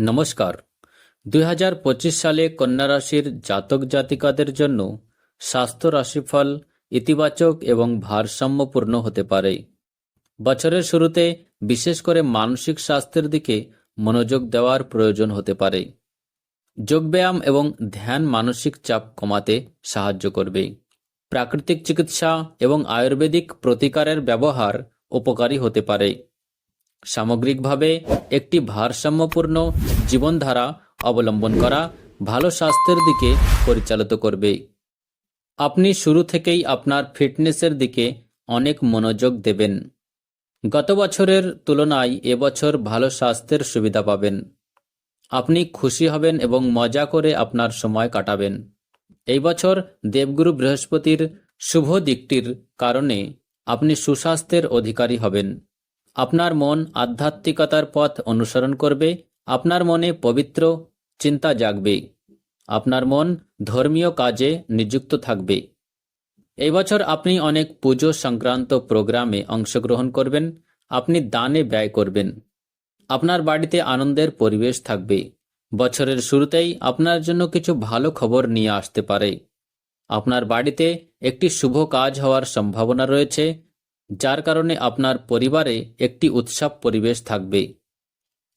নমস্কার। দুই হাজার পঁচিশ সালে কন্যা রাশির জাতক জাতিকাদের জন্য স্বাস্থ্য রাশিফল ইতিবাচক এবং ভারসাম্যপূর্ণ হতে পারে। বছরের শুরুতে বিশেষ করে মানসিক স্বাস্থ্যের দিকে মনোযোগ দেওয়ার প্রয়োজন হতে পারে। যোগব্যায়াম এবং ধ্যান মানসিক চাপ কমাতে সাহায্য করবে। প্রাকৃতিক চিকিৎসা এবং আয়ুর্বেদিক প্রতিকারের ব্যবহার উপকারী হতে পারে। সামগ্রিকভাবে একটি ভারসাম্যপূর্ণ জীবনধারা অবলম্বন করা ভালো স্বাস্থ্যের দিকে পরিচালিত করবে। আপনি শুরু থেকেই আপনার ফিটনেসের দিকে অনেক মনোযোগ দেবেন। গত বছরের তুলনায় এবছর ভালো স্বাস্থ্যের সুবিধা পাবেন। আপনি খুশি হবেন এবং মজা করে আপনার সময় কাটাবেন। এই বছর দেবগুরু বৃহস্পতির শুভ দিকটির কারণে আপনি সুস্বাস্থ্যের অধিকারী হবেন। আপনার মন আধ্যাত্মিকতার পথ অনুসরণ করবে, আপনার মনে পবিত্র চিন্তা জাগবে, আপনার মন ধর্মীয় কাজে নিযুক্ত থাকবে। এই বছর আপনি অনেক পুজো সংক্রান্ত প্রোগ্রামে অংশগ্রহণ করবেন, আপনি দানে ব্যয় করবেন, আপনার বাড়িতে আনন্দের পরিবেশ থাকবে, বছরের শুরুতেই আপনার জন্য কিছু ভালো খবর নিয়ে আসতে পারে, আপনার বাড়িতে একটি শুভ কাজ হওয়ার সম্ভাবনা রয়েছে যার কারণে আপনার পরিবারে একটি উৎসব পরিবেশ থাকবে।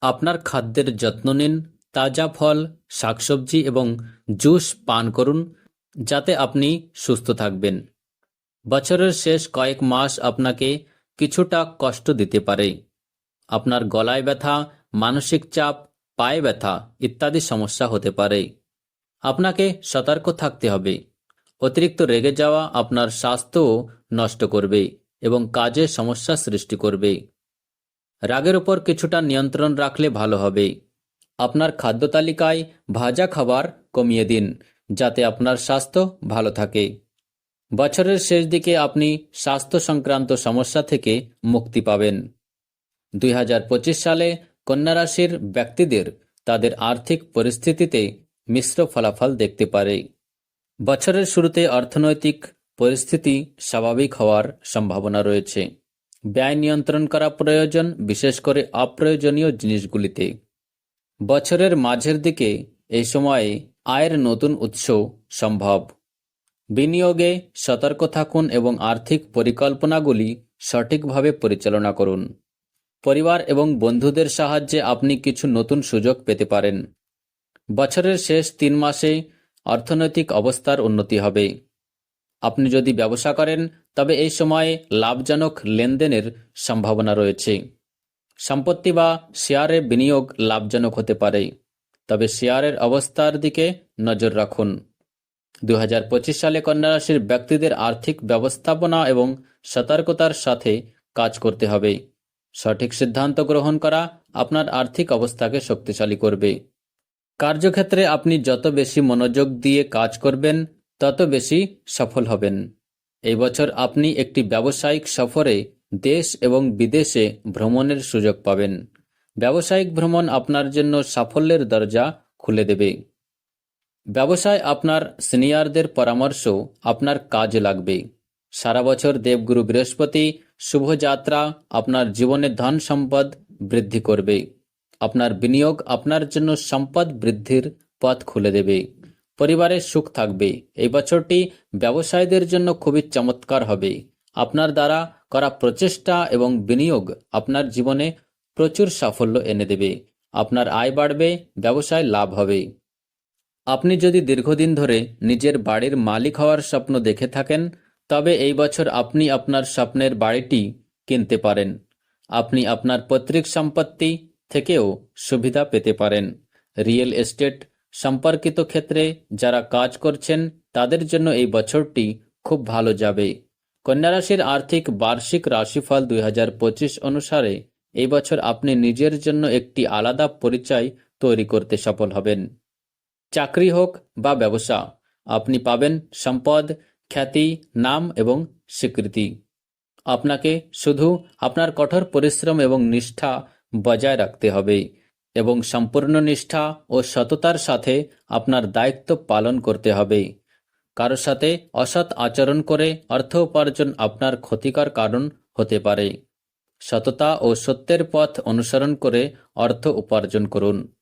আপনার খাদ্যের যত্ন নিন, তাজা ফল, শাকসবজি এবং জুস পান করুন, যাতে আপনি সুস্থ থাকবেন। বছরের শেষ কয়েক মাস আপনাকে কিছুটা কষ্ট দিতে পারে। আপনার গলায় ব্যথা, মানসিক চাপ, পায়ে ব্যথা ইত্যাদি সমস্যা হতে পারে। আপনাকে সতর্ক থাকতে হবে। অতিরিক্ত রেগে যাওয়া আপনার স্বাস্থ্যও নষ্ট করবে। এবং কাজে সমস্যা সৃষ্টি করবে। রাগের ওপর কিছুটা নিয়ন্ত্রণ রাখলে ভালো হবে। আপনার খাদ্য তালিকায় ভাজা খাবার কমিয়ে দিন, যাতে আপনার স্বাস্থ্য ভালো থাকে। বছরের শেষ দিকে আপনি স্বাস্থ্য সংক্রান্ত সমস্যা থেকে মুক্তি পাবেন। দুই হাজার পঁচিশ সালে কন্যা রাশির ব্যক্তিদের তাদের আর্থিক পরিস্থিতিতে মিশ্র ফলাফল দেখতে পারে। বছরের শুরুতে অর্থনৈতিক পরিস্থিতি স্বাভাবিক হওয়ার সম্ভাবনা রয়েছে। ব্যয় নিয়ন্ত্রণ করা প্রয়োজন, বিশেষ করে অপ্রয়োজনীয় জিনিসগুলিতে। বছরের মাঝের দিকে এই সময়ে আয়ের নতুন উৎস সম্ভব। বিনিয়োগে সতর্ক থাকুন এবং আর্থিক পরিকল্পনাগুলি সঠিকভাবে পরিচালনা করুন। পরিবার এবং বন্ধুদের সাহায্যে আপনি কিছু নতুন সুযোগ পেতে পারেন। বছরের শেষ তিন মাসে অর্থনৈতিক অবস্থার উন্নতি হবে। আপনি যদি ব্যবসা করেন, তবে এই সময়ে লাভজনক লেনদেনের সম্ভাবনা রয়েছে। সম্পত্তি বা শেয়ারে বিনিয়োগ লাভজনক হতে পারে, তবে শেয়ারের অবস্থার দিকে নজর রাখুন। দু হাজার পঁচিশ সালে কন্যা রাশির ব্যক্তিদের আর্থিক ব্যবস্থাপনা এবং সতর্কতার সাথে কাজ করতে হবে। সঠিক সিদ্ধান্ত গ্রহণ করা আপনার আর্থিক অবস্থাকে শক্তিশালী করবে। কার্যক্ষেত্রে আপনি যত বেশি মনোযোগ দিয়ে কাজ করবেন তত বেশি সফল হবেন। এই বছর আপনি একটি ব্যবসায়িক সফরে দেশ এবং বিদেশে ভ্রমণের সুযোগ পাবেন। ব্যবসায়িক ভ্রমণ আপনার জন্য সাফল্যের দরজা খুলে দেবে। ব্যবসায় আপনার সিনিয়রদের পরামর্শ আপনার কাজে লাগবে। সারা বছর দেবগুরু বৃহস্পতি শুভযাত্রা আপনার জীবনে ধন সম্পদ বৃদ্ধি করবে। আপনার বিনিয়োগ আপনার জন্য সম্পদ বৃদ্ধির পথ খুলে দেবে। পরিবারে সুখ থাকবে। এই বছরটি ব্যবসায়ীদের জন্য খুবই চমৎকার হবে। আপনার দ্বারা করা প্রচেষ্টা এবং বিনিয়োগ আপনার জীবনে প্রচুর সাফল্য এনে দেবে। আপনার আয় বাড়বে, ব্যবসায় লাভ হবে। আপনি যদি দীর্ঘদিন ধরে নিজের বাড়ির মালিক হওয়ার স্বপ্ন দেখে থাকেন, তবে এই বছর আপনি আপনার স্বপ্নের বাড়িটি কিনতে পারেন। আপনি আপনার পৈতৃক সম্পত্তি থেকেও সুবিধা পেতে পারেন। রিয়েল এস্টেট সম্পর্কিত ক্ষেত্রে যারা কাজ করছেন, তাদের জন্য এই বছরটি খুব ভালো যাবে। কন্যা রাশির আর্থিক বার্ষিক রাশিফল দুই হাজার পঁচিশ অনুসারে এই বছর আপনি নিজের জন্য একটি আলাদা পরিচয় তৈরি করতে সফল হবেন। চাকরি হোক বা ব্যবসা, আপনি পাবেন সম্পদ, খ্যাতি, নাম এবং স্বীকৃতি। আপনাকে শুধু আপনার কঠোর পরিশ্রম এবং নিষ্ঠা বজায় রাখতে হবে। এবং সম্পূর্ণ নিষ্ঠা ও সততার সাথে আপনার দায়িত্ব পালন করতে হবে। কারও সাথে অসৎ আচরণ করে অর্থ উপার্জন আপনার ক্ষতিকর কারণ হতে পারে। সততা ও সত্যের পথ অনুসরণ করে অর্থ উপার্জন করুন।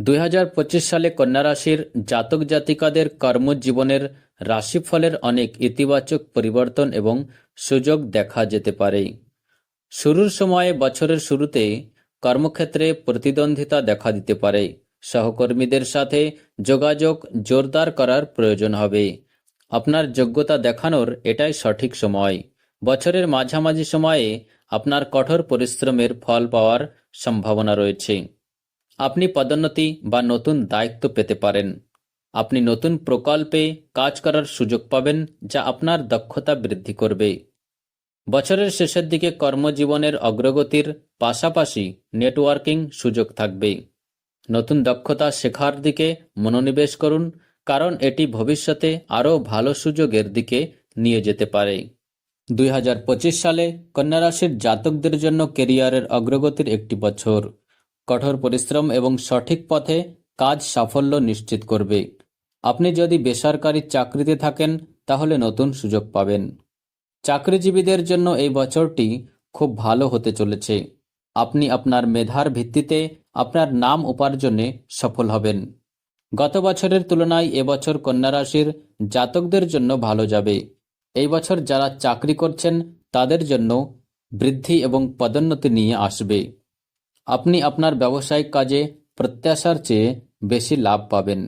দুই হাজার পঁচিশ সালে কন্যা রাশির জাতক জাতিকাদের কর্মজীবনের রাশিফলের অনেক ইতিবাচক পরিবর্তন এবং সুযোগ দেখা যেতে পারে। শুরুর সময়ে বছরের শুরুতে কর্মক্ষেত্রে প্রতিদ্বন্দ্বিতা দেখা দিতে পারে। সহকর্মীদের সাথে যোগাযোগ জোরদার করার প্রয়োজন হবে। আপনার যোগ্যতা দেখানোর এটাই সঠিক সময়। বছরের মাঝামাঝি সময়ে আপনার কঠোর পরিশ্রমের ফল পাওয়ার সম্ভাবনা রয়েছে। আপনি পদোন্নতি বা নতুন দায়িত্ব পেতে পারেন। আপনি নতুন প্রকল্পে কাজ করার সুযোগ পাবেন যা আপনার দক্ষতা বৃদ্ধি করবে। বছরের শেষের দিকে কর্মজীবনের অগ্রগতির পাশাপাশি নেটওয়ার্কিং সুযোগ থাকবে নতুন দক্ষতা শেখার দিকে মনোনিবেশ করুন, কারণ এটি ভবিষ্যতে আরও ভালো সুযোগের দিকে নিয়ে যেতে পারে। দুই হাজার পঁচিশ সালে কন্যা রাশির জাতকদের জন্য কেরিয়ারের অগ্রগতির একটি বছর। কঠোর পরিশ্রম এবং সঠিক পথে কাজ সাফল্য নিশ্চিত করবে। আপনি যদি বেসরকারি চাকরিতে থাকেন, তাহলে নতুন সুযোগ পাবেন। চাকরিজীবীদের জন্য এই বছরটি খুব ভালো হতে চলেছে। আপনি আপনার মেধার ভিত্তিতে আপনার নাম উপার্জনে সফল হবেন। গত বছরের তুলনায় এবছর কন্যা রাশির জাতকদের জন্য ভালো যাবে। এই বছর যারা চাকরি করছেন, তাদের জন্য বৃদ্ধি এবং পদোন্নতি নিয়ে আসবে। আপনি আপনার ব্যবসায়িক কাজে প্রত্যাশার চেয়ে বেশি লাভ পাবেন।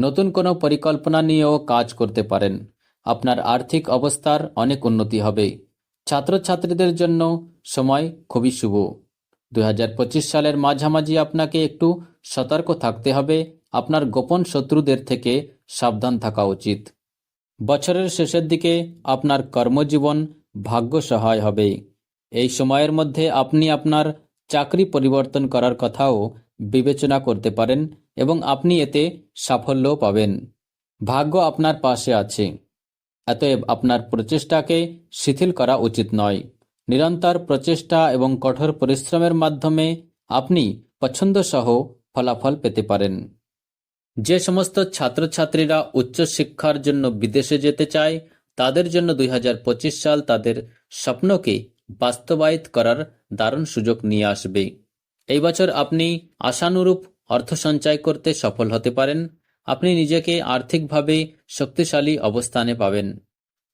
নতুন কোনো পরিকল্পনা নিয়েও কাজ করতে পারেন। আপনার আর্থিক অবস্থার অনেক উন্নতি হবে। ছাত্রছাত্রীদের জন্য সময় খুবই শুভ। দু হাজার পঁচিশ সালের মাঝামাঝি আপনাকে একটু সতর্ক থাকতে হবে। আপনার গোপন শত্রুদের থেকে সাবধান থাকা উচিত। বছরের শেষের দিকে আপনার কর্মজীবন ভাগ্য সহায় হবে। এই সময়ের মধ্যে আপনি আপনার চাকরি পরিবর্তন করার কথাও বিবেচনা করতে পারেন এবং আপনি এতে সাফল্যও পাবেন। ভাগ্য আপনার পাশে আছে। অতএব আপনার প্রচেষ্টাকে শিথিল করা উচিত নয়। নিরন্তর প্রচেষ্টা এবং কঠোর পরিশ্রমের মাধ্যমে আপনি পছন্দসহ ফলাফল পেতে পারেন। যে সমস্ত ছাত্রছাত্রীরা উচ্চশিক্ষার জন্য বিদেশে যেতে চায়, তাদের জন্য দুই হাজার পঁচিশ সাল তাদের স্বপ্নকে বাস্তবায়িত করার দারুণ সুযোগ নিয়ে আসবে। এই বছর আপনি আশানুরূপ অর্থ সঞ্চয় করতে সফল হতে পারেন। আপনি নিজেকে আর্থিকভাবে শক্তিশালী অবস্থানে পাবেন।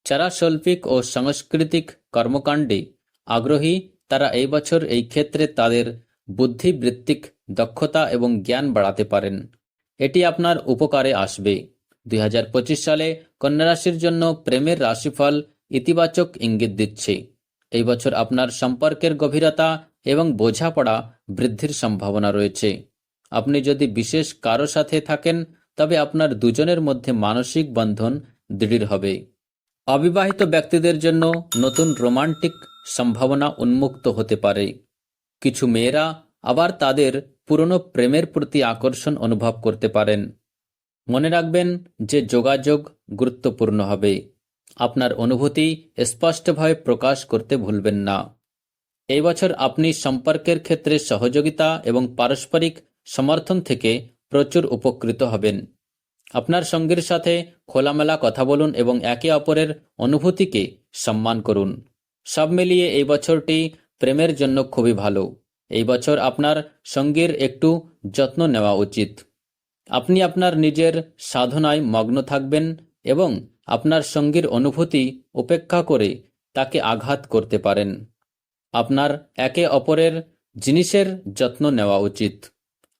যারা শৈল্পিক ও সাংস্কৃতিক কর্মকাণ্ডে আগ্রহী, তারা এই বছর এই ক্ষেত্রে তাদের বুদ্ধিবৃত্তিক দক্ষতা এবং জ্ঞান বাড়াতে পারেন। এটি আপনার উপকারে আসবে। দুই হাজার পঁচিশ সালে কন্যা রাশির জন্য প্রেমের রাশিফল ইতিবাচক ইঙ্গিত দিচ্ছে। এই বছর আপনার সম্পর্কের গভীরতা এবং বোঝাপড়া বৃদ্ধির সম্ভাবনা রয়েছে। আপনি যদি বিশেষ কারও সাথে থাকেন তবে আপনার দুজনের মধ্যে মানসিক বন্ধন দৃঢ় হবে। অবিবাহিত ব্যক্তিদের জন্য নতুন রোমান্টিক সম্ভাবনা উন্মুক্ত হতে পারে। কিছু মেয়েরা আবার তাদের পুরনো প্রেমের প্রতি আকর্ষণ অনুভব করতে পারেন। মনে রাখবেন যে যোগাযোগ গুরুত্বপূর্ণ হবে। আপনার অনুভূতি স্পষ্টভাবে প্রকাশ করতে ভুলবেন না। এই বছর আপনি সম্পর্কের ক্ষেত্রে সহযোগিতা এবং পারস্পরিক সমর্থন থেকে প্রচুর উপকৃত হবেন। আপনার সঙ্গীর সাথে খোলামেলা কথা বলুন এবং একে অপরের অনুভূতিকে সম্মান করুন। সব মিলিয়ে এই বছরটি প্রেমের জন্য খুবই ভালো। এই বছর আপনার সঙ্গীর একটু যত্ন নেওয়া উচিত। আপনি আপনার নিজের সাধনায় মগ্ন থাকবেন এবং আপনার সঙ্গীর অনুভূতি উপেক্ষা করে তাকে আঘাত করতে পারেন। আপনার একে অপরের জিনিসের যত্ন নেওয়া উচিত।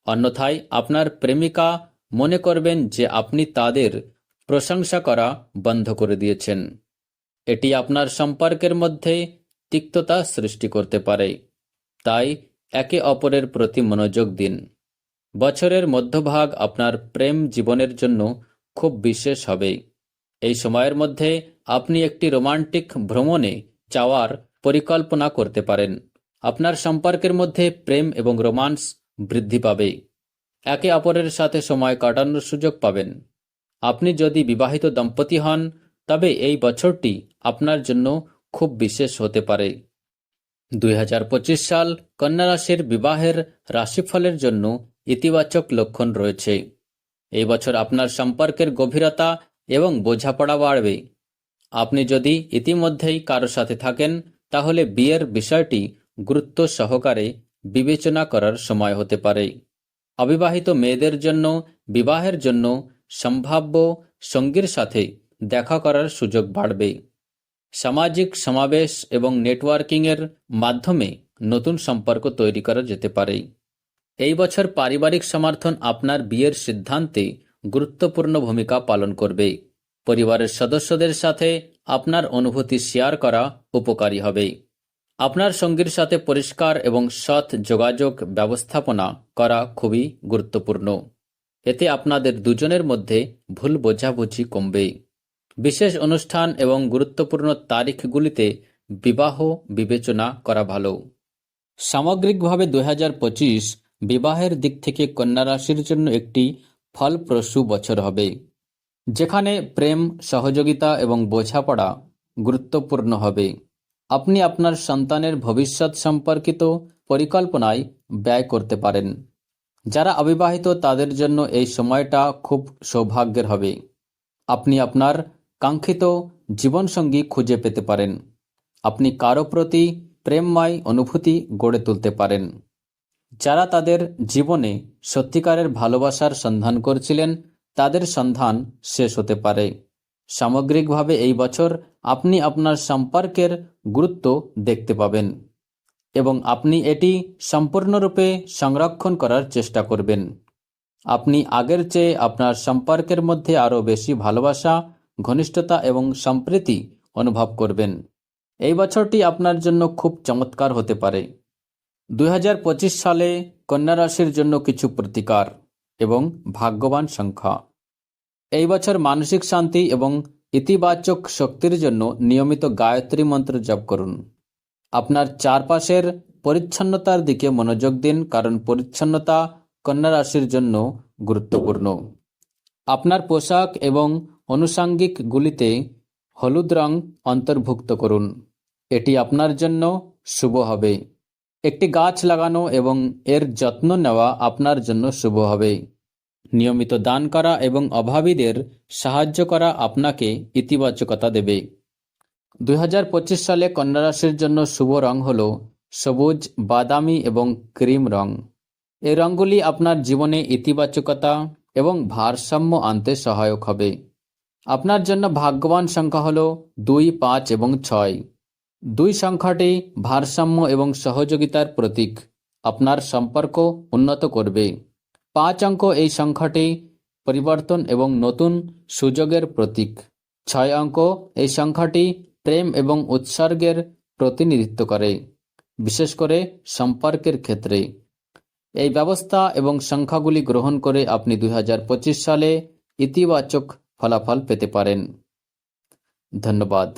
অন্যথায় আপনার প্রেমিকা মনে করবেন যে আপনি তাদের প্রশংসা করা বন্ধ করে দিয়েছেন। এটি আপনার সম্পর্কের মধ্যে তিক্ততা সৃষ্টি করতে পারে। তাই একে অপরের প্রতি মনোযোগ দিন। বছরের মধ্যভাগ আপনার প্রেম জীবনের জন্য খুব বিশেষ হবে। এই সময়ের মধ্যে আপনি একটি রোমান্টিক ভ্রমণে যাওয়ার পরিকল্পনা করতে পারেন। আপনার সম্পর্কের মধ্যে প্রেম এবং রোমান্স বৃদ্ধি পাবে। একে অপরের সাথে সময় কাটানোর সুযোগ পাবেন। আপনি যদি বিবাহিত দম্পতি হন, তবে এই বছরটি আপনার জন্য খুব বিশেষ হতে পারে। দুই হাজার পঁচিশ সাল কন্যা রাশির বিবাহের রাশিফলের জন্য ইতিবাচক লক্ষণ রয়েছে। এই বছর আপনার সম্পর্কের গভীরতা এবং বোঝাপড়া বাড়বে। আপনি যদি ইতিমধ্যেই কারও সাথে থাকেন, তাহলে বিয়ের বিষয়টি গুরুত্ব সহকারে বিবেচনা করার সময় হতে পারে। অবিবাহিত মেয়েদের জন্য, বিবাহের জন্য, সম্ভাব্য সঙ্গীর সাথে দেখা করার সুযোগ বাড়বে। সামাজিক সমাবেশ এবং নেটওয়ার্কিংয়ের মাধ্যমে নতুন সম্পর্ক তৈরি করা যেতে পারে। এই বছর পারিবারিক সমর্থন আপনার বিয়ের সিদ্ধান্তে গুরুত্বপূর্ণ ভূমিকা পালন করবে। পরিবারের সদস্যদের সাথে আপনার অনুভূতি শেয়ার করা উপকারী হবে। আপনার সঙ্গীর সাথে পরিষ্কার এবং সৎ যোগাযোগ ব্যবস্থাপনা করা খুবই গুরুত্বপূর্ণ। এতে আপনাদের দুজনের মধ্যে ভুল বোঝাবুঝি কমবে। বিশেষ অনুষ্ঠান এবং গুরুত্বপূর্ণ তারিখগুলিতে বিবাহ বিবেচনা করা ভালো। সামগ্রিকভাবে দু হাজার পঁচিশ বিবাহের দিক থেকে কন্যা রাশির জন্য একটি ফলপ্রসূ বছর হবে। যেখানে প্রেম, সহযোগিতা এবং বোঝাপড়া গুরুত্বপূর্ণ হবে। আপনি আপনার সন্তানের ভবিষ্যৎ সম্পর্কিত পরিকল্পনায় ব্যয় করতে পারেন। যারা অবিবাহিত, তাদের জন্য এই সময়টা খুব সৌভাগ্যের হবে। আপনি আপনার কাঙ্ক্ষিত জীবনসঙ্গী খুঁজে পেতে পারেন। আপনি কারও প্রতি প্রেমময় অনুভূতি গড়ে তুলতে পারেন। যারা তাদের জীবনে সত্যিকারের ভালোবাসার সন্ধান করছিলেন, তাদের সন্ধান শেষ হতে পারে। সামগ্রিকভাবে এই বছর আপনি আপনার সম্পর্কের গুরুত্ব দেখতে পাবেন এবং আপনি এটি সম্পূর্ণরূপে সংরক্ষণ করার চেষ্টা করবেন। আপনি আগের চেয়ে আপনার সম্পর্কের মধ্যে আরও বেশি ভালোবাসা, ঘনিষ্ঠতা এবং সম্প্রীতি অনুভব করবেন। এই বছরটি আপনার জন্য খুব চমৎকার হতে পারে। দু হাজার পঁচিশ সালে কন্যা রাশির জন্য কিছু প্রতিকার এবং ভাগ্যবান সংখ্যা। এই বছর মানসিক শান্তি এবং ইতিবাচক শক্তির জন্য নিয়মিত গায়ত্রী মন্ত্র জপ করুন। আপনার চারপাশের পরিচ্ছন্নতার দিকে মনোযোগ দিন, কারণ পরিচ্ছন্নতা কন্যা রাশির জন্য গুরুত্বপূর্ণ। আপনার পোশাক এবং অনুষাঙ্গিকগুলিতে হলুদ রং অন্তর্ভুক্ত করুন। এটি আপনার জন্য শুভ হবে। একটি গাছ লাগানো এবং এর যত্ন নেওয়া আপনার জন্য শুভ হবে। নিয়মিত দান করা এবং অভাবীদের সাহায্য করা আপনাকে ইতিবাচকতা দেবে। দুই হাজার পঁচিশ সালে কন্যা রাশির জন্য শুভ রং হল সবুজ, বাদামি এবং ক্রিম রং। এই রঙগুলি আপনার জীবনে ইতিবাচকতা এবং ভারসাম্য আনতে সহায়ক হবে। আপনার জন্য ভাগ্যবান সংখ্যা হল দুই, পাঁচ এবং ছয়। দুই সংখ্যাটি ভারসাম্য এবং সহযোগিতার প্রতীক। আপনার সম্পর্ক উন্নত করবে। পাঁচ অঙ্ক এই সংখ্যাটি পরিবর্তন এবং নতুন সুযোগের প্রতীক। ছয় অঙ্ক এই সংখ্যাটি প্রেম এবং উৎসর্গের প্রতিনিধিত্ব করে, বিশেষ করে সম্পর্কের ক্ষেত্রে। এই ব্যবস্থা এবং সংখ্যাগুলি গ্রহণ করে আপনি দু হাজার পঁচিশ সালে ইতিবাচক ফলাফল পেতে পারেন। ধন্যবাদ।